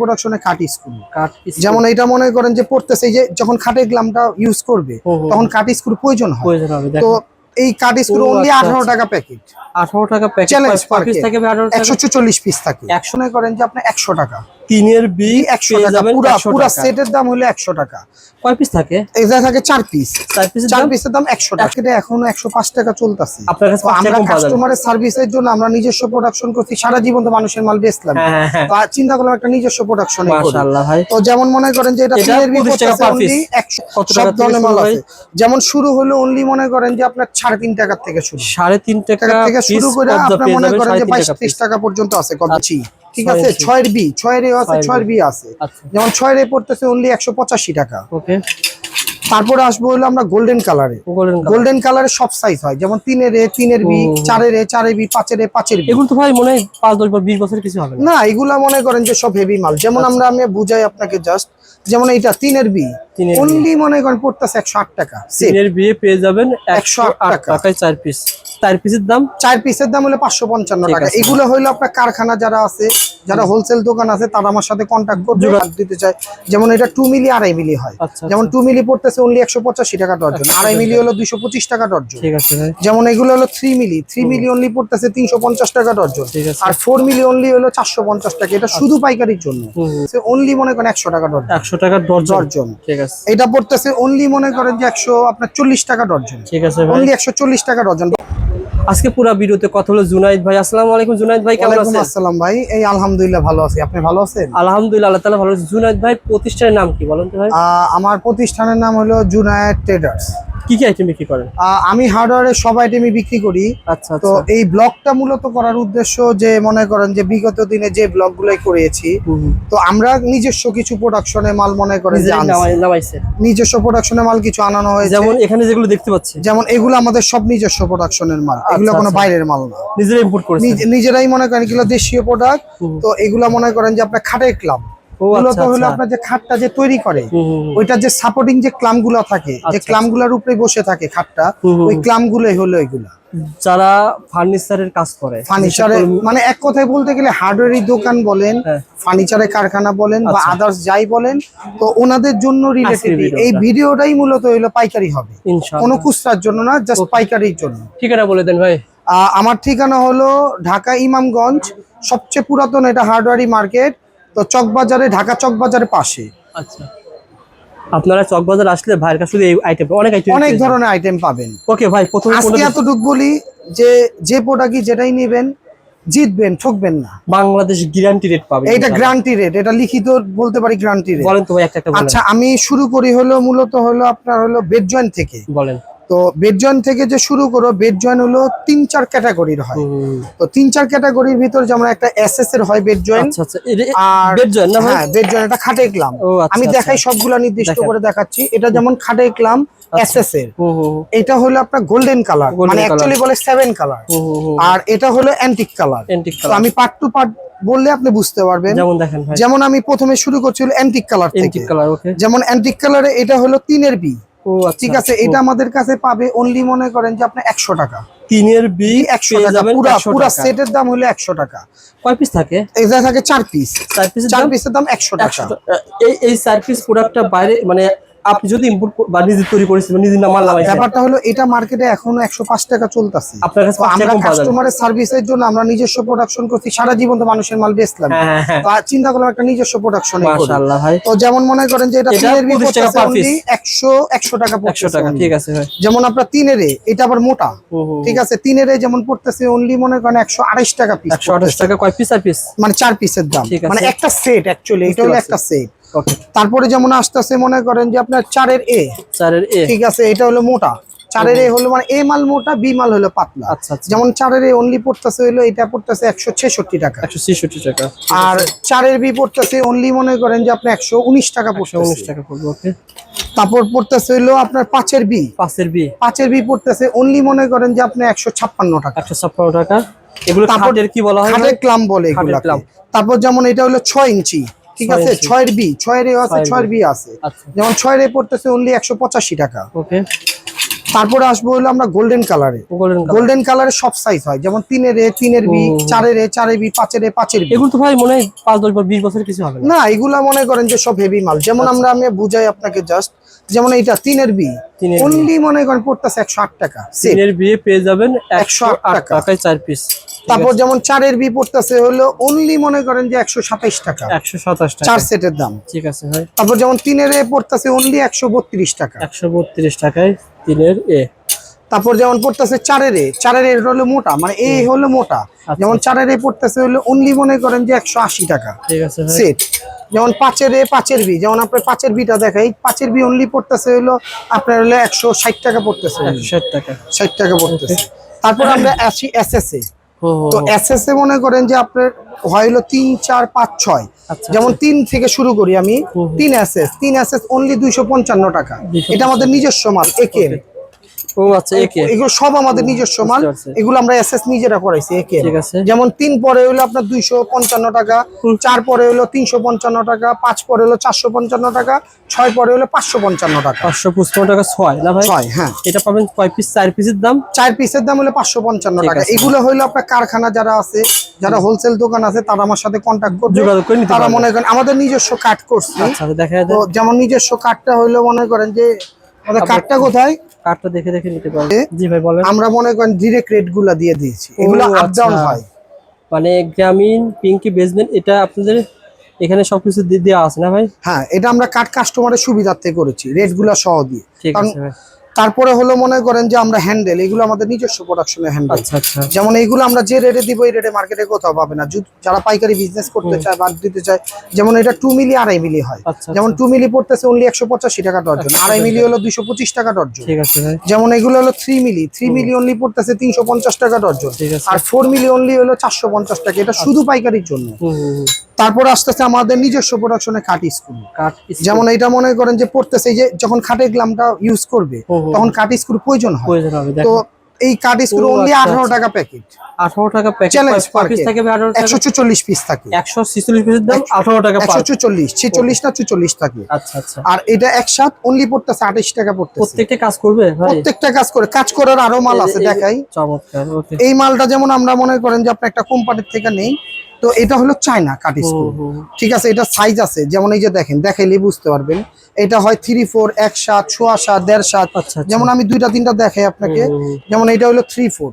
প্রোডাকশনে কাট স্ক্রু যেমন এটা মনে করেন যে পড়তেছে যে যখন খাটের গ্লামটা ইউজ করবে। তখন কাট স্ক্রু প্রয়োজন হয়। তো এই কাট স্ক্রু অনলি আচ্ছা, আঠারো আচ্ছা। টাকা প্যাকেট আঠারো টাকা প্যাকেট চ্যালেঞ্জ পিস থাকে আঠারো টাকা? একশো চল্লিশ পিস থাকে। 100 একশো করেন যে আপনার একশো টাকা। তিনের বি একশো টাকা যাবেন পুরা 100 পুরা টাকা। সেটের দাম হলো একশো টাকা। কয় পিস থাকে? এটা থাকে চার পিস চার পিসের চার পিসের দাম একশো টাকা। এটা এখনও একশো পাঁচ টাকা চলতেছে। আমরা। কাস্টমারের সার্ভিসের জন্য আমরা নিজস্ব প্রোডাকশন করছি সারা জীবন তো মানুষের মাল বেচলাম। হ্যাঁ হ্যাঁ হ্যাঁ। চিন্তা করলাম একটা নিজস্ব প্রোডাকশন তো যেমন মনে করেন যে এটা এটা তিনের বি 25 টাকা পড়তেছে per piece। only 100 কত সব ধরনের মাল শুরু আছে। যেমন শুরু হলো অনলি মনে করেন যে আপনার সাড়ে তিন টাকার থেকে শুরু। সাড়ে তিন টাকা থেকে শুরু করে আপনার মনে করেন যে বাইশ টাকা ত্রিশ টাকা পর্যন্ত আছে কবচি ঠিক আছে? ছয়ের বি ছয়ের আছে ছয়ের বি। আছে। আচ্ছা। যেমন ছয়ের এ পড়তেছে অনলি একশো পঁচাশি টাকা। ওকে। তারপরে আসব হলো আমরা গোল্ডেন কালারে গোল্ডেন কালারের সব সাইজ হয় যেমন তিনের এ তিনের বি চারের এ চারের বি পাঁচের এ পাঁচের বি। এগুলো তো ভাই মনে হয় পাঁচ দশ বিশ বছরের কিছু হবে না। না এগুলা মনে করেন যে সব হেভি মাল। যেমন আমরা আমি বুঝাই আপনাকে জাস্ট যেমন এইটা তিনের বি। অনলি মনে করেন পড়তেছে একশো আট টাকা। তিনের বিয়ে পেয়ে যাবেন 108 একশো আট টাকায় চার পিস চার পিসের দাম? চার পিসের দাম হলো পাঁচশো পঞ্চান্ন টাকা। এগুলো হইল আপনার কারখানা যারা আছে যারা হোলসেল দোকান আছে তারা আমার সাথে কন্ট্যাক্ট করবে দিতে চায়। যেমন এটা টু মিলি আড়াই মিলি হয়। আচ্ছা যেমন টু মিলি পড়তেছে অনলি একশো পঁচাশি টাকা ডর্জন আড়াই মিলি হলো দুইশো পঁচিশ টাকা ডর্জন ঠিক আছে যেমন এগুলো হলো three milli three milli only পড়তেছে তিনশো পঞ্চাশ টাকা ডর্জন আর ফোর মিলি অনলি হলো চারশো পঞ্চাশ টাকা। এটা শুধু পাইকারির জন্য। অনলি মনে করেন একশো টাকা ডর্জন একশো ডর্জন ডর্জন ঠিক আছে। এটা পড়তেছে অনলি মনে করেন যে একশো আপনার চল্লিশ টাকা ডর্জন ঠিক আছে অনলি একশো চল্লিশ টাকা ডর্জন আজকে পুরা ভিডিওতে কথা হলো জুনাইদ ভাই। আসসালামু আলাইকুম জুনাইদ ভাই কেমন আছেন? আসসালাম ভাই। এই আলহামদুলিল্লাহ ভালো আছি। আপনি ভালো আছেন? আলহামদুলিল্লাহ আল্লাহ তাআলা ভালো আছে। জুনাইদ ভাই প্রতিষ্ঠানের নাম কি বলেন তো ভাই? আমার প্রতিষ্ঠানের নাম হলো জুনাইদ ট্রেডার্স। কি কি আইটেম বিক্রি করেন? আমি হার্ডওয়্যারের সব আইটেমই বিক্রি করি। আচ্ছা তো আচ্ছা। এই ব্লগটা মূলত করার উদ্দেশ্য যে মনে করেন যে বিগত দিনে যে ব্লগগুলোই করেছি। তো আমরা নিজস্ব কিছু প্রোডাকশনে মাল মনে করেন নিজেরই নিজস্ব প্রোডাকশনে মাল কিছু আনানো হয়েছে। যেমন এখানে যেগুলো দেখতে পাচ্ছি। যেমন এগুলো আমাদের সব নিজস্ব প্রোডাকশনের মাল। এগুলো আচ্ছা, কোনো আচ্ছা। বাইরের মাল না। নিজেরা ইম্পোর্ট করেছেন। নিজেরাই মনে করেন এগুলো দেশীয় প্রোডাক্ট তো এগুলো মনে করেন যে আপনার খাটের ক্লাব মূলত আচ্ছা হলো আচ্ছা। আপনার যে খাটটা যে তৈরি করে হুম, হুম, হুম। ওইটা যে সাপোর্টিং যে ক্লামগুলো থাকে যে আচ্ছা, ক্লামগুলার উপরে বসে থাকে খাটটা ওই হুম। ক্লাম হলো এগুলা। যারা ফার্নিচারের কাজ করে ফার্নিচারে মানে এক কথায় বলতে গেলে হার্ডওয়্যারের দোকান বলেন হ্যাঁ। ফার্নিচারের কারখানা বলেন বা। আদার্স যাই বলেন তো ওনাদের জন্য রিলেটেড এই ভিডিওটাই মূলত হইল পাইকারি হবে। কোনো খুচরার জন্য না জাস্ট পাইকারির জন্য। ঠিকানা বলে দেন ভাই। আহ, আমার ঠিকানা হলো ঢাকা ইমামগঞ্জ সবচেয়ে পুরাতন এটা হার্ডওয়ারি মার্কেট তো চকবাজারে ঢাকা চকবাজারের পাশে। আচ্ছা। আপনারা চকবাজার আসলে ভাইয়ের কাছে শুধু এই আইটেম অনেক আইটেম অনেক ধরনের আইটেম পাবেন। ওকে ভাই প্রথমে আজকে এতটুক বলি যে যে প্রোডাক্টই যেটাই নেবেন জিতবেন ঠকবেন না। বাংলাদেশ গ্যারান্টি রেট পাবেন ইনশাআল্লাহ। গ্যারান্টি রেট এটা লিখিত বলতে পারি গ্যারান্টি রেট বলেন তো ভাই একটা একটা আচ্ছা আমি শুরু করি হলো মূলত হলো আপনার হলো বেড জয়েন্ট থেকে। বলেন। তো বেড জয়েন্ট থেকে যে শুরু করো বেড জয়েন্ট হলো তিন চার ক্যাটাগরির হয়। তো তিন চার ক্যাটাগরির ভিতর যেমন একটা এসএস এর হয় বেড জয়েন্ট আচ্ছা আচ্ছা আর বেড জয়েন্ট না হ্যাঁ বেড জয়েন্ট এটা খাটে ক্লাম। আচ্ছা আমি। দেখাই সবগুলা নির্দিষ্ট করে দেখাচ্ছি। এটা যেমন খাটে ক্লাম এসএস এর। এটা হলো আপনার গোল্ডেন কালার মানে। অ্যাকচুয়ালি বলে সেভেন কালার। আর এটা হলো অ্যান্টিক কালার তো আমি পার্ট টু পার্ট বললে আপনি বুঝতে পারবেন। যেমন দেখেন যেমন আমি প্রথমে শুরু করছি হলো অ্যান্টিক কালার থেকে। কালার যেমন অ্যান্টিক কালারে এটা হলো তিনের বি ঠিক আছে এটা আমাদের কাছে পাবে অনলি মনে করেন যে আপনার একশো টাকা। তিনের বি একশো টাকা পুরা পুরা। সেটের দাম হলো একশো টাকা। কয় পিস থাকে? এটা থাকে চার পিস চার পিস চার পিসের দাম একশো টাকা। 100 টাকা। এই এই চার পিস প্রোডাক্টটা বাইরে মানে আপনি যদি ইম্পোর্ট বা নিজে তৈরি করেছেন নিজে নামাল নামাইছেন ব্যাপারটা হলো এটা মার্কেটে এখনও একশো পাঁচ টাকা চলতেছে। আপনার কাছে টাকা আমরা যাবে। কাস্টমারের সার্ভিসের জন্য আমরা নিজস্ব প্রোডাকশন করছি সারা জীবন তো মানুষের মাল বেচলাম। হ্যাঁ হ্যাঁ হ্যাঁ। তো চিন্তা করলাম একটা নিজস্ব প্রোডাকশন মাশাআল্লাহ ভাই। তো যেমন মনে করেন যে এটা তিনের বি 25 টাকা পড়তেছে per only piece। একশো একশো টাকা 100 টাকা ঠিক আছে ভাই। যেমন আপনার তিনের এটা আবার মোটা। ঠিক আছে তিনের যেমন পড়তেছে অনলি মনে করেন একশো আড়াইশ টাকা পিস একশো আঠাশ টাকা কয় পিস আর পিস মানে চার পিসের দাম। মানে একটা সেট অ্যাকচুয়ালি এটা হলো একটা সেট তারপরে যেমন আসতেছে মনে করেন যে আপনার চারের এ। চারের এ। ঠিক আছে এটা হলো মোটা। চারের এ হলো মানে এ মাল মোটা বি মাল হলো পাতলা। আচ্ছা আচ্ছা। যেমন চারের এ অনলি পড়তেছে হলো এটা পড়তেছে একশো ছেষট্টি টাকা। একশো ছেষট্টি টাকা। আর চারের বি পড়তেছে অনলি মনে করেন যে আপনি একশো উনিশ টাকা পড়তেছে। উনিশ টাকা পড়বে ওকে তারপর পড়তেছে হলো আপনার পাঁচের বি। পাঁচের বি। পাঁচের বি পড়তেছে অনলি মনে করেন যে আপনি একশো ছাপ্পান্ন টাকা। একশো ছাপ্পান্ন টাকা। এগুলো তারপর খাটের কি বলা হয় খাটের ক্লাম বলে ক্লাম। তারপর যেমন এটা হলো ছয় ইঞ্চি। ঠিক আছে। ছয়ের বি ছয়ের এ আছে ছয়ের বি। আছে। আচ্ছা। যেমন ছয়ের এ পড়তেছে অনলি একশো পঁচাশি টাকা। ওকে। তারপরে আসব হলো আমরা গোল্ডেন কালারে গোল্ডেন কালারের সব সাইজ হয়। যেমন তিনের এ তিনের বি। চারের এ চারের বি পাঁচের এ পাঁচের বি। এগুলো তো ভাই মনে হয় পাঁচ দশ বা বিশ বছরের কিছু হবে না। না এগুলা মনে করেন যে সব হেভি মাল। যেমন আমরা আমি বুঝাই আপনাকে জাস্ট যেমন এইটা তিনের বি। অনলি মনে করেন পড়তেছে একশো আট টাকা। তিনের বিয়ে পেয়ে যাবেন একশো 108 আট টাকায় চার পিস তারপর যেমন চারের বি পড়তেছে হলো অনলি মনে করেন যে একশো সাতাইশ টাকা। একশো সাতাশ চার সেটের দাম। ঠিক আছে ভাই। তারপর যেমন তিনের এ পড়তেছে অনলি একশো বত্রিশ টাকা। একশো বত্রিশ টাকায় তিনের এ। তারপর যেমন পড়তেছে চারের এ চারের এ হলো মোটা মানে এ হলো মোটা। আচ্ছা। যেমন চারের এ পড়তেছে হলো অনলি মনে করেন যে একশো আশি টাকা। সেট যেমন পাঁচের এ পাঁচের বি যেমন আপনার পাঁচের বিটা দেখাই পাঁচের বি অনলি পড়তেছে হলো আপনার হলো একশো ষাট টাকা পড়তেছে। ষাট টাকা। ষাট টাকা পড়তেছে। তারপর আমরা আসি এস এস এ তো হো। এস এস এ মনে করেন যে আপনার হয় হলো তিন চার পাঁচ ছয়। আচ্ছা যেমন তিন থেকে শুরু করি আমি। তিন এস এস তিন এস এস অনলি দুইশো পঞ্চান্ন টাকা। এটা আমাদের নিজস্ব মাল একে ও আচ্ছা একে এগুলো সব আমাদের নিজস্ব মাল। এগুলো আমরা এস এস নিজেরা করাইছি একে যেমন তিন পরে হলো আপনার দুইশো পঞ্চান্ন টাকা চার পরে হলো তিনশো পঞ্চান্ন টাকা পাঁচ পরে হলো চারশো পঞ্চান্ন টাকা ছয় পরে হলো পাঁচশো পঞ্চান্ন টাকা। পাঁচশো পঁচপন্ন টাকা ছয় না ভাই? ছয় হ্যাঁ। এটা পাবেন কয় পিস চার পিসের দাম? চার পিসের দাম হলো পাঁচশো পঞ্চান্ন টাকা। এগুলো হইল আপনার কারখানা যারা আছে যারা হোলসেল দোকান আছে তারা আমার সাথে কন্ট্যাক্ট করবে। যোগাযোগ করে তারা মনে করেন আমাদের নিজস্ব কাট করছে। আচ্ছা দেখা যেমন নিজস্ব কার্ডটা হইল মনে করেন যে কার্ডটা কোথায়? দেখে দেখে নিতে পারবে এ? জি ভাই বলেন। আমরা মনে করেন ডিরেক্ট রেটগুলা দিয়ে দিয়েছি। এগুলো আপ আচ্ছা। ডাউন হয়। মানে গ্রামীণ পিঙ্কি বেসমেন্ট এটা আপনাদের এখানে সবকিছু দিয়ে দেওয়া আছে না ভাই? হ্যাঁ এটা আমরা কার্ড কাস্টমারের সুবিধার্থে করেছি। রেটগুলা সহ দিয়ে। ঠিক আছে তারপরে হলো মনে করেন যে আমরা হ্যান্ডেল এগুলো আমাদের নিজস্ব প্রোডাকশনের হ্যান্ডেল আচ্ছা আচ্ছা। যেমন এইগুলো আমরা যে রেটে দিব এই রেটে মার্কেটে কোথাও পাবে না। যারা পাইকারি বিজনেস করতে চায় বাদ দিতে চায় যেমন এটা টু মিলি আড়াই মিলি হয়। আচ্ছা যেমন টু মিলি পড়তেছে অনলি একশো পঁচাশি টাকা ডর্জন আড়াই মিলি হলো দুইশো পঁচিশ টাকা ডর্জন যেমন এগুলো হলো three milli three milli only পড়তেছে তিনশো পঞ্চাশ টাকা ডর্জন আর ফোর মিলি অনলি হলো চারশো পঞ্চাশ টাকা। এটা শুধু পাইকারির জন্য। তারপরে আসতেছে আমাদের নিজস্ব প্রোডাকশনে কাঠ স্ক্রু যেমন এটা মনে করেন যে পড়তেছে যে যখন খাটের গ্লামটা ইউজ করবে। তখন কাঠ স্ক্রু প্রয়োজন হয়। তো এই কাঠ স্ক্রু ও, অনলি আচ্ছা, আঠারো। টাকা প্যাকেট আঠারো টাকা প্যাকেট পিস থাকে টাকা পিস থাকে। পিসের দাম পার না থাকে আচ্ছা আচ্ছা। আর এটা একসাথ অনলি পড়তেছে আঠাইশ টাকা পড়তেছে। প্রত্যেকটা কাজ করবে ভাই? প্রত্যেকটা কাজ করে কাজ করার আরও মাল আছে দেখাই। চমৎকার ওকে এই মালটা যেমন আমরা মনে করেন যে আপনার একটা কোম্পানির থেকে নেই তো এটা হলো চায়না কাট স্ক্রু ঠিক আছে এটা সাইজ আছে। যেমন এই যে দেখেন দেখাইলে বুঝতে পারবেন। এটা হয় থ্রি ফোর এক সাত ছোয়া সাত দেড় সাত। আচ্ছা যেমন আমি দুইটা তিনটা দেখাই আপনাকে। যেমন এটা হলো থ্রি ফোর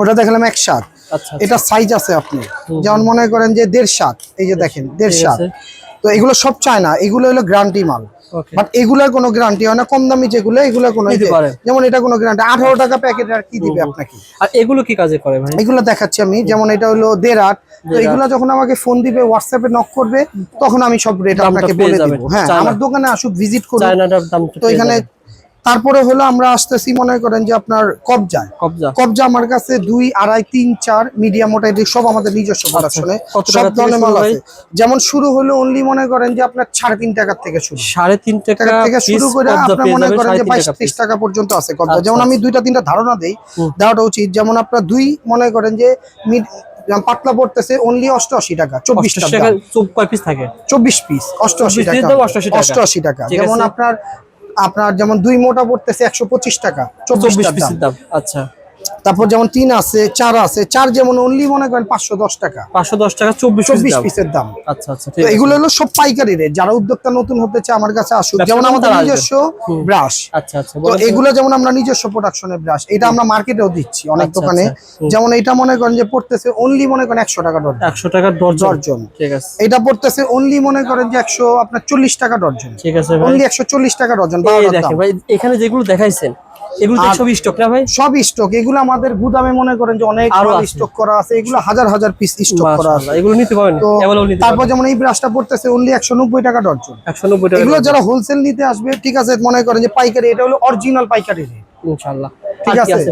ওটা দেখালাম এক সাত। আচ্ছা এটা সাইজ আছে আপনি যেমন মনে করেন যে দেড় সাত। এই যে দেখেন দেড় সাত। তো এগুলো সব চায়না এগুলো হলো গ্যারান্টি মাল। বাট এগুলার কোনো গ্যারান্টি হয় না কম দামি যেগুলো এগুলো কোনো যেমন এটা কোনো গ্যারান্টি আঠারো টাকা প্যাকেট আর কি দিবে। আপনাকে? আর এগুলো কি কাজে করে ভাই? এগুলো দেখাচ্ছি আমি যেমন এটা হলো দেড় আট। তো এগুলো যখন আমাকে ফোন দিবে হোয়াটসঅ্যাপে নক করবে তখন আমি সব রেট আপনাকে বলে দেবো। হ্যাঁ আমার দোকানে আসুক ভিজিট করুন তো এখানে তারপরে হলো আমরা আসতেছি মনে করেন যে আপনার কবজায় কবজা। কবজা আমার কাছে দুই আড়াই তিন চার মিডিয়াম মোটা এটি সব আমাদের নিজস্ব প্রোডাকশনে আচ্ছা। সব ধরনের মাল আছে। যেমন শুরু হলো অনলি মনে করেন যে আপনার সাড়ে তিন টাকার থেকে শুরু। সাড়ে তিন টাকা থেকে শুরু করে আপনার মনে করেন যে বাইশ ত্রিশ টাকা পর্যন্ত আছে কবজা। আচ্ছা, যেমন আমি আচ্ছা। দুইটা তিনটা ধারণা দিই। দেওয়াটা উচিত। যেমন আপনার দুই মনে করেন যে মিড পাতলা পড়তেছে অনলি অষ্টআশি টাকা চব্বিশ টাকা পিস থাকে? চব্বিশ পিস অষ্টআশি টাকা। পিসের দাম 88 টাকা। অষ্টআশি টাকা। যেমন আপনার আপনার যেমন দুই মোটা পড়তেছে একশো পঁচিশ টাকা চব্বিশ চব্বিশ পিসের দাম আচ্ছা। তারপর যেমন তিন আছে চার আছে চার যেমন অনলি মনে করেন পাঁচশো দশ টাকা। পাঁচশো দশ টাকা চব্বিশ চব্বিশ পিসের দাম। আচ্ছা আচ্ছা এগুলো হলো সব পাইকারি রেট যারা উদ্যোক্তা নতুন হতে চায় আমার কাছে আসুক। যেমন আমাদের নিজস্ব ব্রাশ আচ্ছা আচ্ছা তো এগুলো যেমন আমরা নিজস্ব প্রোডাকশনের ব্রাশ এটা আমরা মার্কেটেও দিচ্ছি অনেক আচ্ছা, দোকানে। আচ্ছা। যেমন এটা মনে করেন যে পড়তেছে অনলি মনে করেন একশো টাকা ডর্জন একশো টাকা ডর্জন ঠিক আছে। এটা পড়তেছে অনলি মনে করেন যে একশো আপনার চল্লিশ টাকা ডর্জন ঠিক আছে অনলি একশো চল্লিশ টাকা ডর্জন এখানে যেগুলো দেখাইছেন এগুলো সব স্টক না ভাই? সব স্টক এগুলো আমাদের গুদামে মনে করেন যে অনেক স্টক করা আছে। এগুলো হাজার হাজার পিস স্টক করা আছে। এগুলো নিতে পারেন তারপর যেমন এই ব্রাশটা পড়তেছে অনলি একশো নব্বই টাকা ডর্জন টাকা এগুলো যারা হোলসেল নিতে আসবে ঠিক আছে মনে করেন যে পাইকারি এটা হলো অরিজিনাল পাইকারি ইনশাল্লাহ ইনশাআল্লাহ। ঠিক আছে।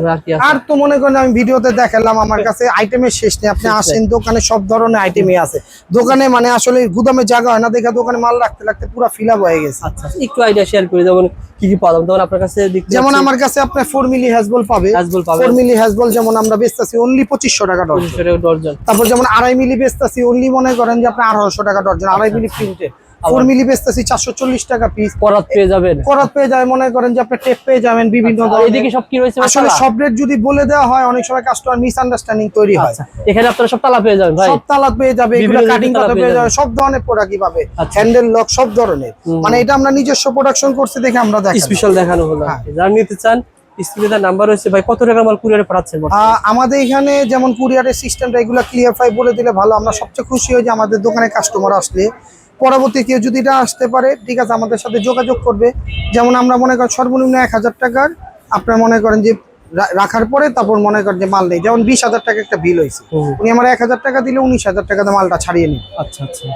আর তো মনে করেন আমি ভিডিওতে দেখালাম আমার কাছে আইটেমের শেষ নেই। আপনি আসেন দোকানে সব ধরনের আইটেমই আছে। দোকানে মানে আসলে গুদামে জায়গা হয় না দেখে দোকানে মাল রাখতে রাখতে পুরো ফিল আপ হয়ে গেছে। আচ্ছা আচ্ছা, একটু আইডিয়া শেয়ার করে যেমন কি কি পাওয়া যাবে আপনার কাছে যেমন আমার কাছে আপনার ফোর মিলি হ্যাজবল পাবে। ফোর মিলি হ্যাজবল যেমন আমরা বেচতেছি অনলি পঁচিশশো টাকা ডর্জন তারপর যেমন আড়াই মিলি বেচতেছি অনলি মনে করেন যে আপনার আঠারোশো টাকা আড়াই আচ্ছা, মিলি প্রিন্টেড ফোর মিলি বেচতেছি চারশো চল্লিশ টাকা পিস করাত পেয়ে যাবেন। করাত পেয়ে যায় মনে করেন যে আপনি টেপ পেয়ে যাবেন বিভিন্ন ধরনের। এদিকে সব কি রয়েছে আসলে সব রেট যদি বলে দেওয়া হয় অনেক সময় কাস্টমার মিসআন্ডারস্ট্যান্ডিং তৈরি হয়। আচ্ছা এখানে আপনারা সব তালা পেয়ে যাবেন ভাই। সব তালাত পেয়ে যাবে এগুলো কাটিং তালা পেয়ে যাবে। সব ধরনের প্রোডাক্টই পাবে। আচ্ছা। হ্যান্ডেল লক সব ধরনের। মানে এটা আমরা নিজস্ব প্রোডাকশন করছি দেখে আমরা দেখি স্পেশাল দেখানো হলো। হ্যাঁ। যারা নিতে চান স্ক্রিনে নাম্বার রয়েছে ভাই কত টাকা মাল কুরিয়ারে পাঠাচ্ছেন আমাদের এখানে যেমন কুরিয়ারের সিস্টেমটা এগুলো ক্লিয়ারফাই বলে দিলে ভালো। আমরা সবচেয়ে খুশি হই যে আমাদের দোকানে কাস্টমার আসলে পরবর্তী কেউ যদি এটা আসতে পারে ঠিক আছে আমাদের সাথে যোগাযোগ করবে। যেমন আমরা মনে করেন সর্বনিম্ন এক হাজার টাকার আপনার মনে করেন যে রাখার পরে তারপর মনে করেন যে মাল নেই। যেমন বিশ হাজার টাকা একটা বিল হয়েছে। উনি আমার এক হাজার টাকা দিলে উনিশ হাজার টাকাতে মালটা ছাড়িয়ে নিন আচ্ছা আচ্ছা।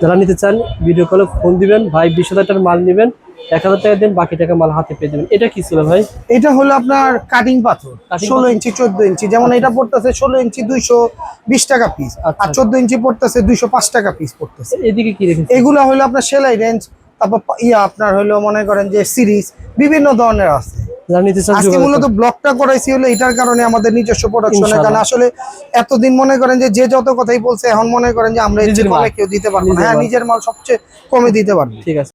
যারা নিতে চান ভিডিও কলে ফোন দিবেন। ভাই বিশ হাজার টাকার মাল নেবেন। এক হাজার টাকা দিন বাকি টাকা মাল হাতে পেয়ে এটা কি ছিল ভাই? এটা হলো আপনার কাটিং পাথর ষোলো ইঞ্চি চোদ্দ ইঞ্চি। যেমন এটা পড়তেছে ষোলো ইঞ্চি দুইশো বিশ টাকা পিস আচ্ছা। আর চোদ্দ ইঞ্চি পড়তেছে দুইশো পাঁচ টাকা পিস পড়তেছে। এদিকে কি রেখেছে এগুলো হলো আপনার সেলাই রেঞ্জ তারপর ইয়া আপনার হলো মনে করেন যে সিরিজ বিভিন্ন ধরনের আছে। আজকে মূলত ব্লগটা করাইছি হলো এটার কারণে আমাদের নিজস্ব প্রোডাকশনের। কারণে। আসলে এতদিন মনে করেন যে যে যত কথাই বলছে এখন মনে করেন যে আমরা। কমে কেউ দিতে পারব না। হ্যাঁ নিজের মাল সবচেয়ে কমে দিতে পারব। ঠিক আছে।